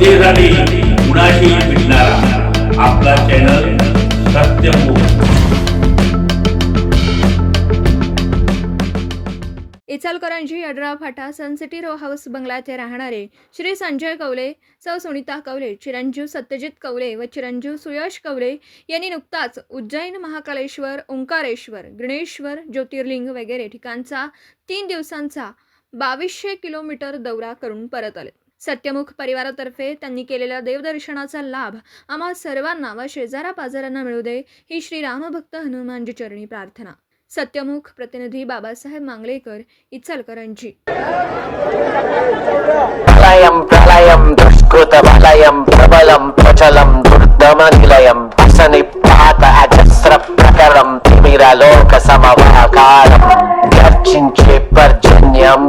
जनतेसाठी कुणाशी भेटणारा आपला चॅनल सत्यमुख इचलकरंजी अडरा फाटा सनसिटी रो हाऊस बंगला येथे राहणारे श्री संजय कवले सौ सुनीता कवले चिरंजीव सत्यजित कवले व चिरंजीव सुयश कवले यांनी नुकताच उज्जैन महाकालेश्वर ओंकारेश्वर गणेश्वर ज्योतिर्लिंग वगैरे ठिकाणचा तीन दिवसांचा बावीसशे किलोमीटर दौरा करून परत आले. सत्यमुख परिवारातर्फे त्यांनी केलेल्या देवदर्शनाचा लाभ आम्हा सर्वांना व शेजारा पाजारांना मिळू दे ही श्री रामभक्त हनुमानजी चरणी प्रार्थना. सत्यमुख प्रतिनिधी बाबासाहेब मांगलेकर इचलकरंजी. प्रलयं दुष्कृत दुष्कृतवलयं प्रबलम प्रचलं दुर्दमनिलयं असनिपात अजस्रप्रकरं तिमिरलोकसमवाकारं गर्जिञ्चे पर्जन्यं